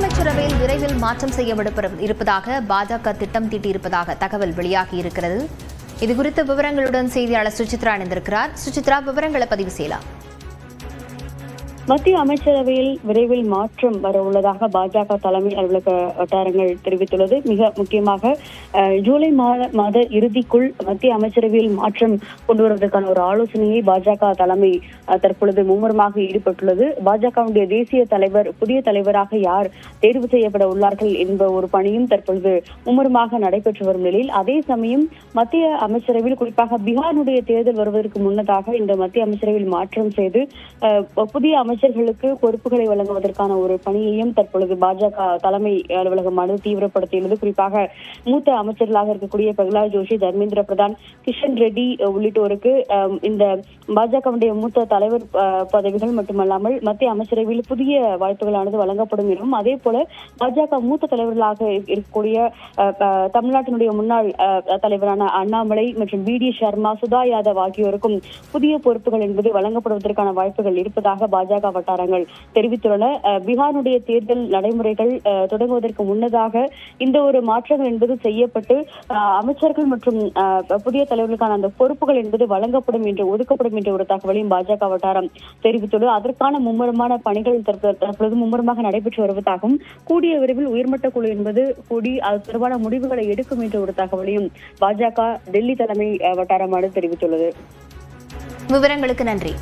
அமைச்சரவையில் விரைவில் மாற்றம் செய்யப்பட இருப்பதாக பாஜக திட்டம் தீட்டியிருப்பதாக தகவல் வெளியாகி இருக்கிறது. இதுகுறித்த விவரங்களுடன் செய்தியாளர் சுசித்ரா இணைந்திருக்கிறார். சுசித்ரா விவரங்களை பதிவு செய்யலாம். மத்திய அமைச்சரவையில் விரைவில் மாற்றம் வர உள்ளதாக பாஜக தலைமை அலுவலக வட்டாரங்கள் தெரிவித்துள்ளது. மிக முக்கியமாக ஜூலை மாத இறுதிக்குள் மத்திய அமைச்சரவையில் மாற்றம் கொண்டு வருவதற்கான ஒரு ஆலோசனையை பாஜக தலைமை தற்பொழுது மும்முரமாக ஈடுபட்டுள்ளது. பாஜகவுடைய தேசிய தலைவர் புதிய தலைவராக யார் தேர்வு செய்யப்பட உள்ளார்கள் என்ப ஒரு பணியும் தற்பொழுது மும்முரமாக நடைபெற்று வரும் நிலையில். அதே சமயம் மத்திய அமைச்சரவையில் குறிப்பாக பீகாருடைய தேர்தல் வருவதற்கு முன்னதாக இந்த மத்திய அமைச்சரவையில் மாற்றம் செய்து புதிய புதிய அமைச்சர்களுக்கு பொறுப்புகளை வழங்குவதற்கான ஒரு பணியையும் தற்பொழுது பாஜக தலைமை அலுவலகமானது தீவிரப்படுத்தியுள்ளது குறிப்பாக மூத்த அமைச்சர்களாக இருக்கக்கூடிய பிரகலாத் ஜோஷி தர்மேந்திர பிரதான் கிஷன் ரெட்டி உள்ளிட்டோருக்கு இந்த பாஜகவுடைய மூத்த தலைவர் பதவிகள் மட்டுமல்லாமல் மத்திய அமைச்சரவையில் புதிய வாய்ப்புகளானது வழங்கப்படும் எனவும் அதே போல பாஜக மூத்த தலைவர்களாக இருக்கக்கூடிய அஹ், தமிழ்நாட்டினுடைய முன்னாள் தலைவரான அண்ணாமலை மற்றும் பி டி சர்மா சுதா யாதவ் ஆகியோருக்கும் புதிய பொறுப்புகள் என்பது வழங்கப்படுவதற்கான வாய்ப்புகள் இருப்பதாக பாஜக வட்டாரங்கள் தெரிவித்துள்ளன. பீகாருடைய தேர்தல் நடைமுறைகள் தொடங்குவதற்கு முன்னதாக இந்த ஒரு மாற்றங்கள் என்பது செய்யப்பட்டு அமைச்சர்கள் மற்றும் புதிய தலைவர்களுக்கான அந்த பொறுப்புகள் என்பது வழங்கப்படும் என்று ஒதுக்கப்படும் என்ற ஒரு தகவலையும் பாஜக வட்டாரம் தெரிவித்துள்ளது. அதற்கான மும்முரமான பணிகள் தற்பொழுது மும்முரமாக நடைபெற்று வருவதாகவும் கூடிய விரைவில் உயர்மட்ட குழு என்பது கூடி அது தொடர்பான முடிவுகளை எடுக்கும் என்ற ஒரு தகவலையும் பாஜக டெல்லி தலைமை வட்டாரமானது தெரிவித்துள்ளது. விவரங்களுக்கு நன்றி.